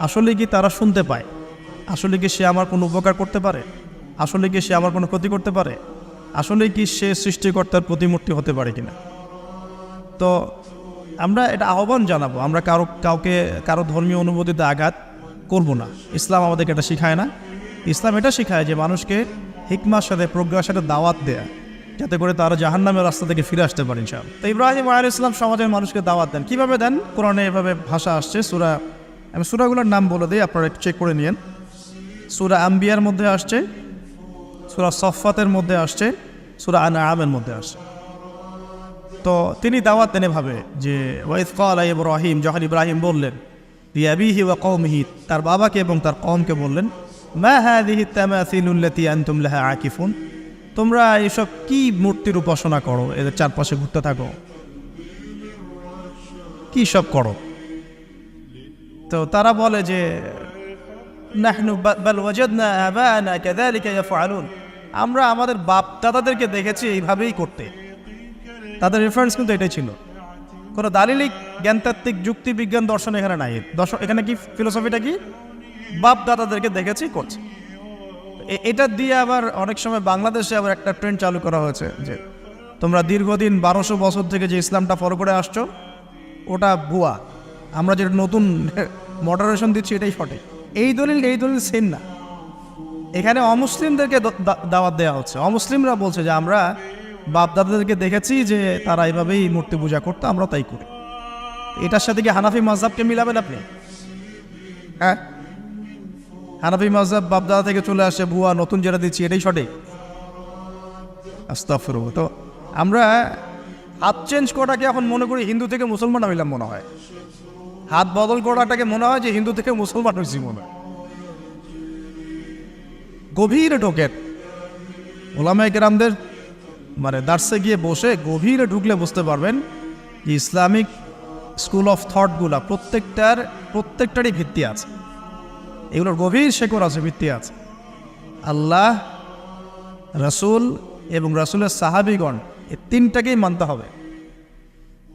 আসলে কি তারা শুনতে পায়? আসলে কি সে আমার কোনো উপকার করতে পারে? আসলে কি সে আমার কোনো ক্ষতি করতে পারে? আসলে কি সে সৃষ্টিকর্তার প্রতিমূর্তি হতে পারে কিনা? তো আমরা এটা আহ্বান জানাব, আমরা কারও কাউকে, কারও ধর্মীয় অনুভূতিতে আঘাত করব না। ইসলাম আমাদেরকে এটা শেখায় না। ইসলাম এটা শেখায় যে মানুষকে হিকমার সাথে, প্রজ্ঞার সাথে দাওয়াত দেয়া, যাতে করে তারা জাহান্নামের রাস্তা থেকে ফিরে আসতে পারেন ইনশাআল্লাহ। তো ইব্রাহিম আয়ার ইসলাম সমাজের মানুষকে দাওয়াত দেন। কীভাবে দেন? কোরআনে এভাবে ভাষা আসছে, সুরা আমি সুরাগুলোর নাম বলে দিই, আপনারা একটু চেক করে নিন সুরা আম্বিয়ার মধ্যে আসছে, সুরা সফাতের মধ্যে আসছে, সুরা আনা আমের মধ্যে আসছে। তো তিনি দাওয়াত দেন এভাবে যে ওয়াইদ কাল ইব্রাহিম, যখন ইব্রাহিম বললেন ইয়াবিহি ওয়া কৌমিহি তার বাবাকে এবং তার কমকে বললেন, মা হাদিহি তামাসিলুল্লাতি আনতুম লাহা আকিফুন, তোমরা এসব কি মূর্তির উপাসনা করো? এদের চারপাশে ঘুরতে থাকো। কি সব করো? তো তারা বলে যে আমরা আমাদের বাপ দাদাদেরকে দেখেছি এইভাবেই করতে। তাদের রেফারেন্স কিন্তু এটাই ছিল। কোনো দালিলিক জ্ঞানতাত্ত্বিক যুক্তি বিজ্ঞান দর্শন এখানে নাই। দর্শন, এখানে কি ফিলোসফিটা কি? বাপ দাদাদেরকে দেখেছি করছে। এটা দিয়ে আবার অনেক সময় বাংলাদেশে আবার একটা ট্রেন্ড চালু করা হয়েছে যে, তোমরা দীর্ঘদিন বারোশো বছর থেকে যে ইসলামটা ফলো করে আসছো, ওটা ভুয়া। আমরা যেটা নতুন মডারেশন দিচ্ছি, এটাই সঠিক এই দলিল এই দলিল সেম না। এখানে অমুসলিমদেরকে দাওয়াত দেওয়া হচ্ছে। অমুসলিমরা বলছে যে, আমরা বাপ দাদাদেরকে দেখেছি যে তারা এইভাবেই মূর্তি পূজা করতো, আমরা তাই করি। এটার সাথে কি হানাফি মাজহাবকে মিলাবেন আপনি? হ্যাঁ? হানাফি মাজহাব বাপদাদা থেকে চলে আসে ভুয়া নতুন যেটা দিচ্ছি, এটাই সঠিক। আস্তাফর তো আমরা হাত চেঞ্জ করাটাকে এখন মনে করি হিন্দু থেকে মুসলমান হইলাম মনে হয়। হাত বদল করাটাকে মনে হয় যে হিন্দু থেকে মুসলমান হয়েছি মনে হয়। গভীরে ঢোকেন ওলামাই কেরামদের মানে দার্সে গিয়ে বসে গভীরে ঢুকলে বুঝতে পারবেন যে ইসলামিক স্কুল অফ থটগুলা প্রত্যেকটার, প্রত্যেকটারই ভিত্তি আছে। এগুলোর গভীর শেকড় আছে, ভিত্তি আছে। আল্লাহ, রসুল এবং রসুলের সাহাবিগণ এই তিনটাকেই মানতে হবে।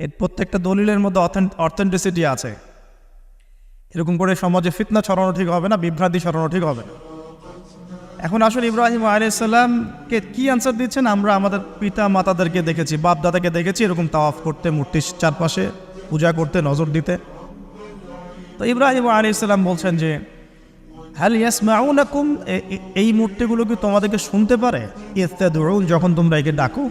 এর প্রত্যেকটা দলিলের মধ্যে অথেন্টিসিটি আছে। এরকম করে সমাজে ফিতনা ছড়ানো ঠিক হবে না, বিভ্রান্তি ছড়ানো ঠিক হবে না। এখন আসলে ইব্রাহিম আলাইসাল্লামকে কি আনসার দিচ্ছেন? আমরা আমাদের পিতা মাতাদেরকে দেখেছি বাপ দাদাকে দেখেছি, এরকম তাওয়াফ করতে, মূর্তির চারপাশে পূজা করতে, নজর দিতে। তো ইব্রাহিম আলাইসাল্লাম বলছেন যে হ্যাল ইয়াসমাউনাকুম? এ- এ- এই মূর্তিগুলো কি তোমাদেরকে শুনতে পারে? ইস্তাদুরুন যখন তোমরা একে ডাকো।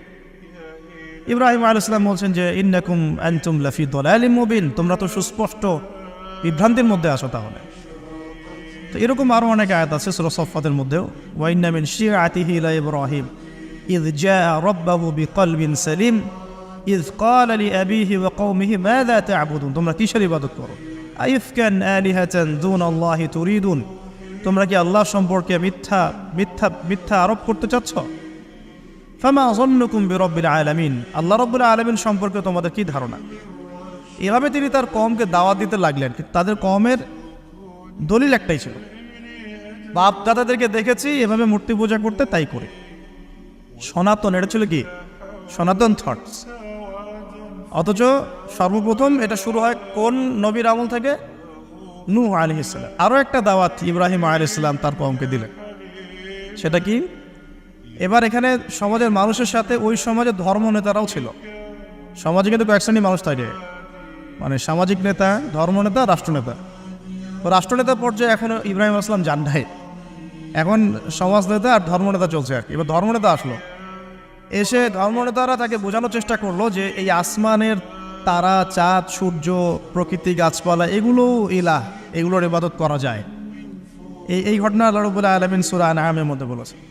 ইব্রাহিম আল ইসলাম বলছেন যে ইন্নাকুম আনতুম লাফি দলালিম মুবিন তোমরা তো সুস্পষ্ট বিভ্রান্তির মধ্যে আসো তাহলে তো এরকম আরও অনেক আয়াত আছে সুরা সফাতের মধ্যেও ওয়াইন্না মিন শিয়াতিহি ইলা ইব্রাহিম إذ جاء ربه بقلب سليم إذ قال لأبيه وقومه ماذا تعبدون তোমরা কিসের ইবাদত করো আইফকান আলিহাতান দুন আল্লাহ তুরিদুন তোমরা কি আল্লাহ সম্পর্কে মিথ্যা মিথ্যা মিথ্যা আরোপ করতে চাচ্ছ ফামা জন্নুকুম বিরব্বিল আলামিন। আল্লাহ রব্বুল আলামিন সম্পর্কে তোমাদের কি ধারণা? এভাবে তিনি তার কমকে দাওয়াত দিতে লাগলেন তাদের কমের দলিল একটাই ছিল। বাপ দাদাদেরকে দেখেছি, এভাবে মূর্তি পূজা করতে তাই করে। সনাতন, এটা ছিল কি? সনাতন থটস অথচ সর্বপ্রথম এটা শুরু হয় কোন নবীর আমল থেকে? নূহ আলি ইসলাম আরও একটা দাওয়াত ইব্রাহিম আলি ইসলাম তার কমকে দিলেন। সেটা কি? এবার এখানে সমাজের মানুষের সাথে ওই সমাজের ধর্ম নেতারাও ছিল। সমাজে কিন্তু কয়েক শ্রেণির মানুষ থাকে। মানে সামাজিক নেতা ধর্মনেতা রাষ্ট্রনেতা তো রাষ্ট্রনেতা পর্যায়ে এখন ইব্রাহিম আসলাম যান নাই। এখন সমাজ নেতা আর ধর্মনেতা চলছে আর এবার ধর্মনেতা আসলো। এসে ধর্মনেতারা তাকে বোঝানোর চেষ্টা করল যে এই আসমানের তারা, চাঁদ, সূর্য, প্রকৃতি, গাছপালা, এগুলো ইলাহ, এগুলোর ইবাদত করা যায়। এই এই ঘটনা আল্লাহ আলমিন সুরা নাহামের মধ্যে বলেছে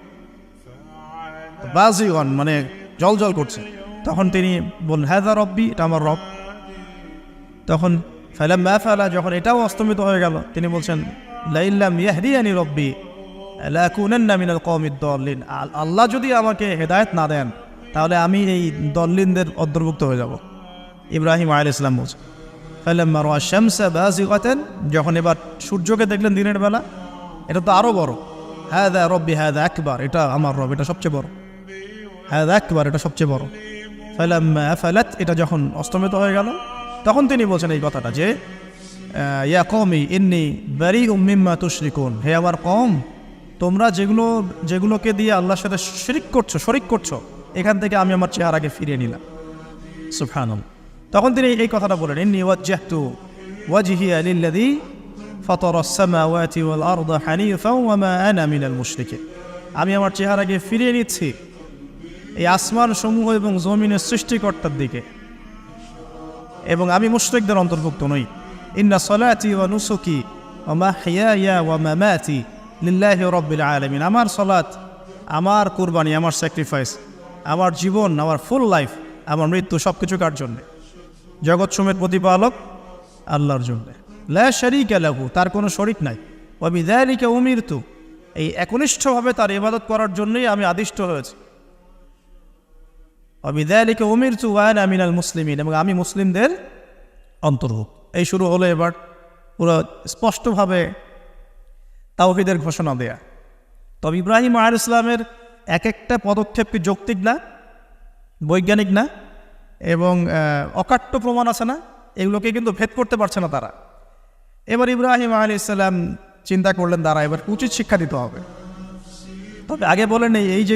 বাজিগন মানে জল জল করছে। তখন তিনি বললেন হ্যাঁ রব্বি, এটা আমার রব। তখন ফেলাম ম্যা ফেলা, যখন এটাও অস্তমিত হয়ে গেল, তিনি বলছেন লাইল্লাম ইয়াহদিয়ানি রব্বি মিনাল আল- আল্লাহ যদি আমাকে হেদায়েত না দেন, তাহলে আমি এই দল্লিনদের অন্তর্ভুক্ত হয়ে যাব। ইব্রাহিম আল ইসলাম বলছে, ফালাম্মা রাআ শামসা বাজিগাতান, যখন এবার সূর্যকে দেখলেন দিনের বেলা, এটা তো আরও বড় হ্যাঁ দা রব্বি হ্যাঁ দা একবার এটা আমার রব, এটা সবচেয়ে বড়। হ্যাঁ একবার এটা সবচেয়ে বড়। ফালাত এটা যখন অস্তমিত হয়ে গেল, তখন তিনি বলছেন এই কথাটা যে ইয়া কমি ইন্নি বারি উম্মিম্মা তুশরিকুন। হে আমার কম তোমরা যেগুলো, যেগুলোকে দিয়ে আল্লাহর সাথে শরিক করছ শরিক করছ, এখান থেকে আমি আমার চেহারাকে ফিরিয়ে নিলাম। সুফানুম তখন তিনি এই কথাটা বলেন, ইন্নি ওয়াজ্জাহতু ওয়াজহিয়া লিল্লাযী ফাতারা আস-সামাওয়াতি ওয়াল আরদা হানিফা ওয়া মা আনা মিনাল মুশরিকিন। আমি আমার চেহারাকে ফিরিয়ে নিচ্ছি এই আসমান সমূহ এবং জমিনের সৃষ্টিকর্তার দিকে। এবং আমি মুশরিকদের অন্তর্ভুক্ত নই। ইন্না সলাতি ওয়া নুসুকি ও মা হিয়া ওয়া মামাতি লিল্লাহি রাব্বিল আলামিন। আমার সলাত আমার কুরবানি, আমার স্যাক্রিফাইস আমার জীবন, আমার ফুল লাইফ আমার মৃত্যু সব কিছু কার জন্যে? জগৎ সমেত প্রতিপালক আল্লাহর জন্য। লা শারিকা লাহু, তার কোনো শরিক নাই। ও ওয়া বিযালিকা উমিরতু, এই একনিষ্ঠভাবে তার ইবাদত করার জন্যই আমি আদিষ্ট হয়েছি। অবিদালিকে উমির চুয়ান আমিনাল মুসলিমিন এবং আমি মুসলিমদের অন্তর্ভুক্ত। এই শুরু হলো এবার পুরো স্পষ্টভাবে তাওহিদের ঘোষণা দেয়া। তবে ইব্রাহিম আল ইসলামের এক একটা পদক্ষেপ কি যৌক্তিক না? বৈজ্ঞানিক না? এবং অকাট্য প্রমাণ আছে না? এগুলোকে কিন্তু ভেদ করতে পারছে না তারা। এবার ইব্রাহিম আলী ইসলাম চিন্তা করলেন তারা এবার উচিত শিক্ষা দিতে হবে। তবে আগে বলেন এই যে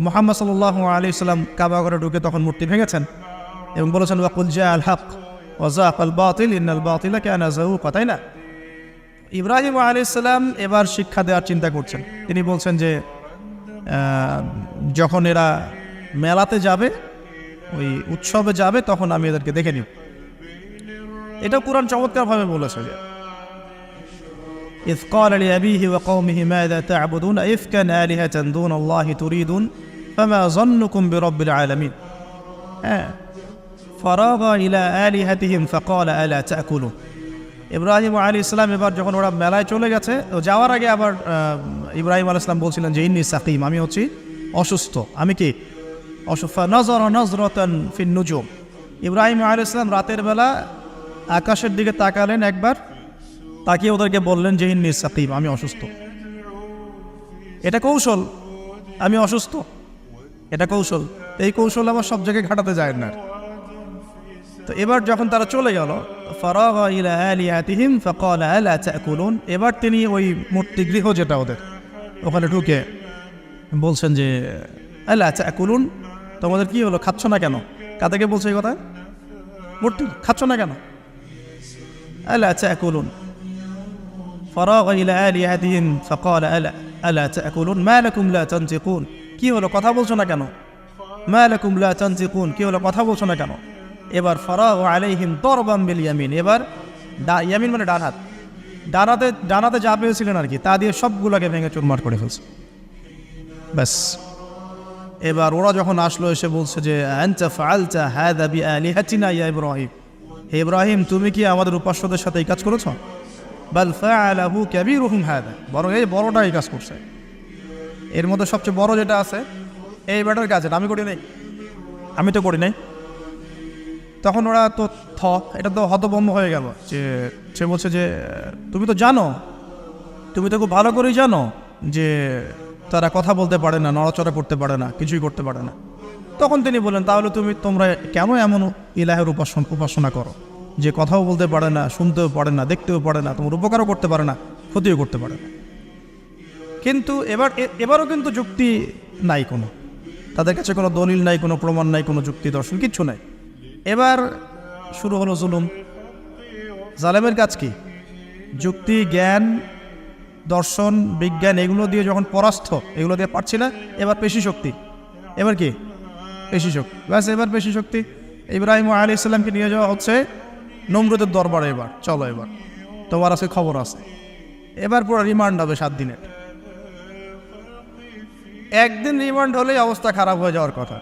মোহাম্মদ সাল্লাহ আলী সাল্লাম কাবা ঘরে ঢুকে তখন মূর্তি ভেঙেছেন এবং বলেছেন ওয়াকুল জা আল হক ওয়াজাক আল বাতিল ইন্নাল বাতিলা কেন তাই না ইব্রাহিম আলী ইসলাম এবার শিক্ষা দেওয়ার চিন্তা করছেন তিনি বলছেন যে আহ, যখন এরা মেলাতে যাবে ওই উৎসবে যাবে তখন আমি এদেরকে দেখে নিব এটা কোরআন চমৎকারভাবে বলেছে যে إذ قال لأبيه وقومه ماذا تعبدون إفكا آلهة دون الله تريدون فما ظنكم برب العالمين হ্যাঁ فراغ إلى آلهتهم فقال ألا تأكلون ইব্রাহিম আলী ইসলাম এবার যখন ওরা মেলায় চলে গেছে ও যাওয়ার আগে আবার আহ, ইব্রাহিম আলী ইসলাম বলছিলেন যে ইন্নি সাকিম আমি হচ্ছি অসুস্থ আমি কি অসুস্থ নজর নজরতন ফিন নুজুম ইব্রাহিম আলী ইসলাম রাতের বেলা আকাশের দিকে তাকালেন একবার তাকিয়ে ওদেরকে বললেন যে ইন্নি সাকিম আমি অসুস্থ এটা কৌশল আমি অসুস্থ এটা কৌশল। এই কৌশল আবার সব জায়গায় ঘাটাতে যায় না তো এবার যখন তারা চলে গেল, ফরাগ ফকল এবার তিনি ওই মূর্তি গৃহ যেটা ওদের, ওখানে ঢুকে বলছেন যে, আলা তোমাদের কি হলো, খাচ্ছ না কেন? কাদেরকে বলছে এই কথা? মূর্তি, খাচ্ছ না কেন? কুলুন চাকুলুন ফরাগ ইলা আলিয়াতিহিম ফকল আলা আলা চাকুলুন মা লাকুম লা তানতিকুন। কি হলো? কথা বলছো না কেন? মা লাকুম লা তানতিকুন কি হলো? কথা বলছো না কেন? এবার ফারাগ আলাইহিম দরবাম বিল ইয়ামিন। এবার ইয়ামিন মানে ডান হাত। ডানাতে ডানাতে যা পেয়েছিলেন আর কি, তা দিয়ে সবগুলোকে ভেঙে চুরমার করে ফেলছে। ব্যাস। এবার ওরা যখন আসলো, এসে বলছে যে ইয়া ইব্রাহিম। হে ইব্রাহিম, তুমি কি আমাদের উপাস্যদের সাথে এই কাজ করেছ? বাল ফাআলাহু কাবীরুহুম হাদা বরং এই বড়টা এই কাজ করছে। এর মধ্যে সবচেয়ে বড় যেটা আছে, এই ব্যাটার কাজ আমি করি নাই। আমি তো করি নাই। তখন ওরা তো থ, এটা তো হতবম্ব হয়ে গেল যে, সে বলছে যে, তুমি তো জানো, তুমি তো খুব ভালো করেই জানো যে, তারা কথা বলতে পারে না, নড়াচড়া করতে পারে না, কিছুই করতে পারে না। তখন তিনি বললেন, তাহলে তুমি, তোমরা কেন এমন ইলাহের উপাসন, উপাসনা করো? যে কথাও বলতে পারে না, শুনতেও পারে না, দেখতেও পারে না, তোমার উপকারও করতে পারে না, ক্ষতিও করতে পারে না। কিন্তু এবার এবারও কিন্তু যুক্তি নাই কোনো। তাদের কাছে কোনো দলিল নাই, কোনো প্রমাণ নাই, কোনো যুক্তি দর্শন, কিচ্ছু নাই। এবার শুরু হলো জুলুম। জালেমের কাজ কি? যুক্তি, জ্ঞান, দর্শন, বিজ্ঞান, এগুলো দিয়ে যখন পরাস্ত, এগুলো দিয়ে পারছি না, এবার পেশি শক্তি। এবার কি? পেশি শক্তি। ব্যাস, এবার পেশি শক্তি। ইব্রাহিম আলী ইসলামকে নিয়ে যাওয়া হচ্ছে নমরুদের দরবারে এবার। চলো এবার। তোমার আছে খবর আছে। এবার পুরো রিমান্ড হবে সাত দিনের। একদিন রিমান্ড হলেই অবস্থা খারাপ হয়ে যাওয়ার কথা।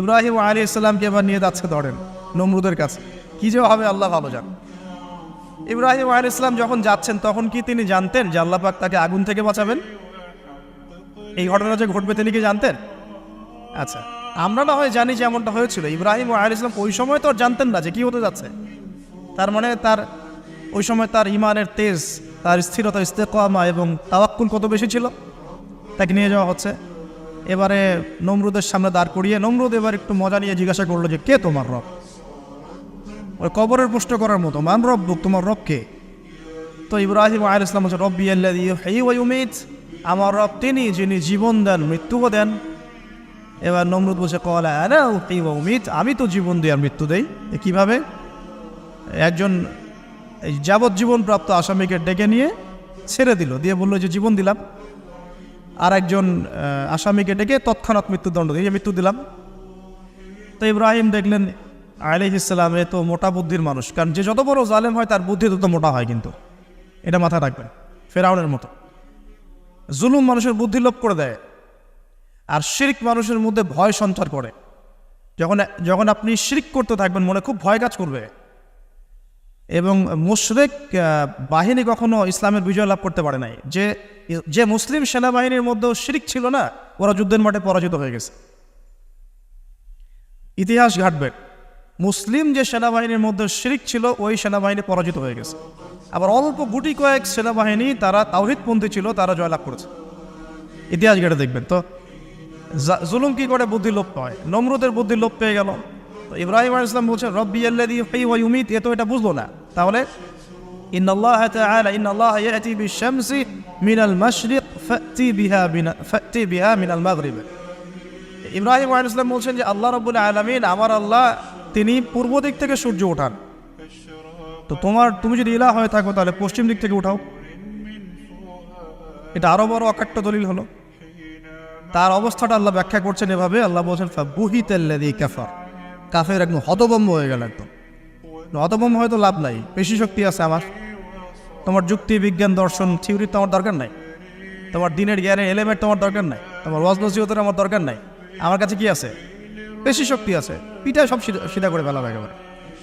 ইব্রাহিম আলী ইসলামকে এবার নিয়ে যাচ্ছে ধরেন নমরুদের কাছে? কি যে হবে, আল্লাহ ভালো যান ইব্রাহিম আলী ইসলাম যখন যাচ্ছেন, তখন কি তিনি জানতেন যে আল্লাহ পাক তাকে আগুন থেকে বাঁচাবেন? এই ঘটনা যে ঘটবে, তিনি কি জানতেন? আচ্ছা আমরা না হয় জানি যে এমনটা হয়েছিল। ইব্রাহিম আলী ইসলাম ওই সময় তো আর জানতেন না যে কি হতে যাচ্ছে। তার মানে তার, ওই সময় তার ইমানের তেজ, তার স্থিরতা, ইস্তেকামা এবং তাওয়াক্কুল কত বেশি ছিল? তাকে নিয়ে যাওয়া হচ্ছে। এবারে নমরুদের সামনে দাঁড় করিয়ে নমরুদ এবার একটু মজা নিয়ে জিজ্ঞাসা করল যে, কে তোমার রব? ওই কবরের প্রশ্ন করার মতো, মান রব বুক তোমার রব কে? তো ইব্রাহিম আল ইসলাম হচ্ছে রব্বি আল্লাহ হেই ওই উমিদ আমার রব তিনি যিনি জীবন দেন, মৃত্যুও দেন। এবার নমরুদ বসে কলা উমিদ আমি তো জীবন দিই আর মৃত্যু দেই। কীভাবে? একজন যাবজ্জীবন প্রাপ্ত আসামিকে ডেকে নিয়ে ছেড়ে দিল, দিয়ে বলল যে, জীবন দিলাম। আর একজন আসামিকে ডেকে তৎক্ষণাৎ মৃত্যুদণ্ড দিয়ে মৃত্যু দিলাম। তো ইব্রাহিম দেখলেন আলিহ ইসলাম এ তো মোটা বুদ্ধির মানুষ। কারণ যে যত বড় জালেম হয়, তার বুদ্ধি তত মোটা হয় কিন্তু। এটা মাথায় রাখবেন, ফেরাউনের মতো। জুলুম মানুষের বুদ্ধি লোপ করে দেয়, আর শিরিক মানুষের মধ্যে ভয় সঞ্চার করে। যখন যখন আপনি শিরিক করতে থাকবেন, মনে খুব ভয় কাজ করবে। এবং মুশরেক বাহিনী কখনো ইসলামের বিজয় লাভ করতে পারে নাই। যে যে মুসলিম সেনাবাহিনীর মধ্যেও শিরিক ছিল না, ওরা যুদ্ধের মাঠে পরাজিত হয়ে গেছে। ইতিহাস ঘাটবে। মুসলিম যে সেনাবাহিনীর মধ্যে শিরিক ছিল, ওই সেনাবাহিনী পরাজিত হয়ে গেছে। আবার অল্প গুটি কয়েক সেনাবাহিনী, তারা তাওহিদপন্থী ছিল, তারা জয়লাভ করেছে। ইতিহাস ঘেটে দেখবেন তো। জুলুম কি করে বুদ্ধি লোপ পায় নমরুদের বুদ্ধি লোপ পেয়ে গেল। তো ইব্রাহিম আলাইহিস সালাম বলছেন, রব্বি ইউমীত। এ তো এটা বুঝলো না। তাহলে ইন আল্লাহ তাআলা ইন আল্লাহ বিশ-শামসি মিনাল মাশরিক, ফাতি বিহা বিনা, ফাতি বিহা মিনাল মাগরিব। ইব্রাহিম আলাইহিস সালাম বলছেন যে, আল্লাহ রাব্বুল আলামিন, আমার আল্লাহ, তিনি পূর্ব দিক থেকে সূর্য ওঠান। তো তোমার, তুমি যদি ইলা হয়ে থাকো, তাহলে পশ্চিম দিক থেকে উঠাও। এটা আরও বড় অকাট্য দলিল হলো। তার অবস্থাটা আল্লাহ ব্যাখ্যা করছেন এভাবে। আল্লাহ বলছেন বুহিতাল্লাদি কাফার। কাফের একদম হতবম্ব হয়ে গেল একদম। হতবম্ব হয়তো লাভ নাই, বেশি শক্তি আছে আমার। তোমার যুক্তি, বিজ্ঞান, দর্শন থিওরি তোমার দরকার নাই। তোমার দিনের জ্ঞানের এলিমেন্ট তোমার দরকার নাই। তোমার ওয়াজ, নসিহতের আমার দরকার নাই। আমার কাছে কি আছে? বেশি শক্তি আছে। পিঠা সব সিধা- করে ফেলা একেবারে।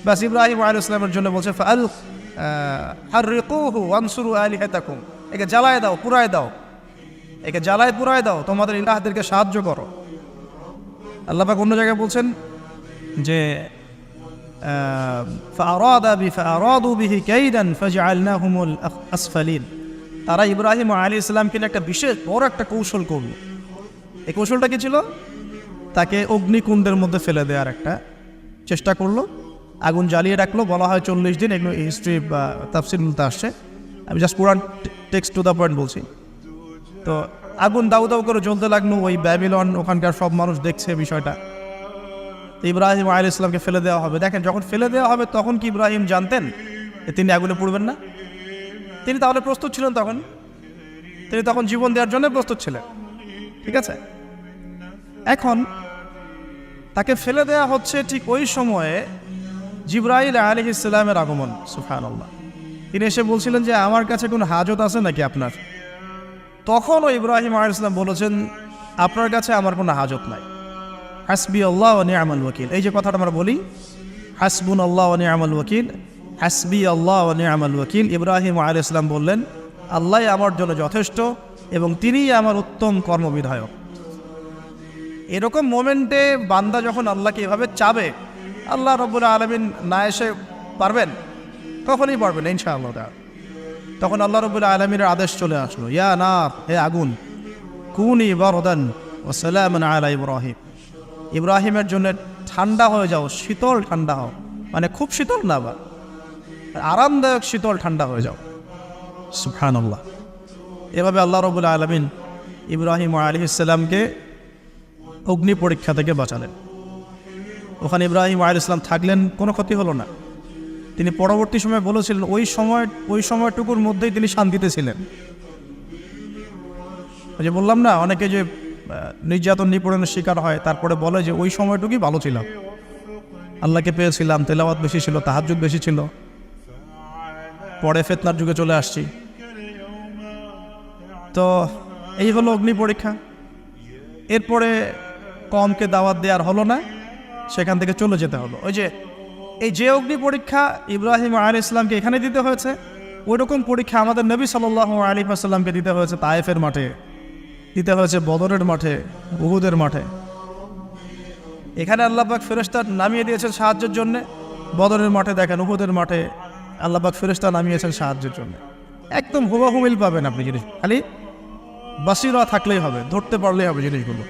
ব্যাস ইব্রাহিম আল ইসলামের জন্য বলছে আলিহাতাকুম। একে জ্বালায় দাও পুরায় দাও। একে জ্বালায় পুরায় দাও। তোমাদের ইলাহদেরকে সাহায্য করো। আল্লাহ অন্য জায়গায় বলছেন যে তারা ইব্রাহিম আলী ইসলামকে নিয়ে একটা বিশেষ বড় একটা কৌশল করল। এই কৌশলটা কি ছিল? তাকে অগ্নিকুণ্ডের মধ্যে ফেলে দেওয়ার একটা চেষ্টা করল। আগুন জ্বালিয়ে রাখল, বলা হয় চল্লিশ দিন। এগুলো হিস্ট্রি বা তাফসিলগুলোতে আসছে। আমি জাস্ট পুরান টেক্সট টু দ্য পয়েন্ট বলছি। তো আগুন দাউ দাউ করে জ্বলতে লাগল, ওই ব্যাবিলন ওখানকার সব মানুষ দেখছে বিষয়টা। তো ইব্রাহিম আল ইসলামকে ফেলে দেওয়া হবে। দেখেন, যখন ফেলে দেওয়া হবে, তখন কি ইব্রাহিম জানতেন তিনি আগুনে পড়বেন না? তিনি তাহলে প্রস্তুত ছিলেন তখন? তিনি তখন জীবন দেওয়ার জন্য প্রস্তুত ছিলেন। ঠিক আছে? এখন তাকে ফেলে দেওয়া হচ্ছে ঠিক ওই সময়ে জিব্রাইল আলী ইসলামের আগমন সুফান তিনি এসে বলছিলেন যে, আমার কাছে কোনো হাজত আছে নাকি আপনার? তখনও ইব্রাহিম আলী ইসলাম বলেছেন, আপনার কাছে আমার কোনো হাজত নাই। হাসবি আল্লাহ ও নিয়ামাল ওয়াকিল। এই যে কথাটা আমরা বলি হাসবুন আল্লাহ ও নিয়ামাল ওয়াকিল হাসবি আল্লাহ ও নিয়ামাল ওয়াকিল। ইব্রাহিম আলী ইসলাম বললেন, আল্লাহ আমার জন্য যথেষ্ট এবং তিনিই আমার উত্তম কর্মবিধায়ক। এরকম মোমেন্টে বান্দা যখন আল্লাহকে এভাবে চাবে, আল্লাহ রব্বুল আলমিন না এসে পারবেন? কখনই পারবেন ইনশাআল্লাহ তাআলা। তখন আল্লাহ রব্বুল আলমিনের আদেশ চলে আসলো, ইয়া না হে আগুন, কুনি বরদান ও সালামান আলা ইব্রাহিম। ইব্রাহিমের জন্য ঠান্ডা হয়ে যাও, শীতল ঠান্ডা হও। মানে খুব শীতল না বা আরামদায়ক শীতল ঠান্ডা হয়ে যাও। সুফান আল্লাহ এভাবে আল্লাহ রবুল আলমিন ইব্রাহিম আলী ইসলামকে অগ্নি পরীক্ষা থেকে বাঁচালেন। ওখানে ইব্রাহিম আলী ইসলাম থাকলেন, কোনো ক্ষতি হলো না। তিনি পরবর্তী সময় বলেছিলেন, ওই সময়, ওই সময়টুকুর মধ্যেই তিনি শান্তিতে ছিলেন। যে বললাম না, অনেকে যে নির্যাতন নিপীড়নের শিকার হয়, তারপরে বলে যে ওই সময়টুকুই ভালো ছিলাম আল্লাহকে পেয়েছিলাম, তেলাওয়াত বেশি ছিল তাহাজুদ বেশি ছিল। পরে ফেতনার যুগে চলে আসছি। তো এই হলো অগ্নি পরীক্ষা। এরপরে কমকে দাওয়াত দেওয়ার হলো না, সেখান থেকে চলে যেতে হলো। ওই যে, এই যে অগ্নি পরীক্ষা ইব্রাহিম আলী ইসলামকে এখানে দিতে হয়েছে ওই রকম পরীক্ষা আমাদের নবী সাল্লাহ আলী আসাল্লামকে দিতে হয়েছে তায়েফের মাঠে। দিতে হয়েছে বদরের মাঠে, উহুদের মাঠে। এখানে আল্লাহবাক ফেরেস্তার নামিয়ে দিয়েছেন সাহায্যের জন্য। বদরের মাঠে দেখেন, উহুদের মাঠে আল্লাহবাক ফেরেস্তা নামিয়েছেন সাহায্যের জন্য। একদম হুবাহুমিল পাবেন আপনি জিনিস খালি বাসিরা থাকলেই হবে, ধরতে পারলেই হবে জিনিসগুলো।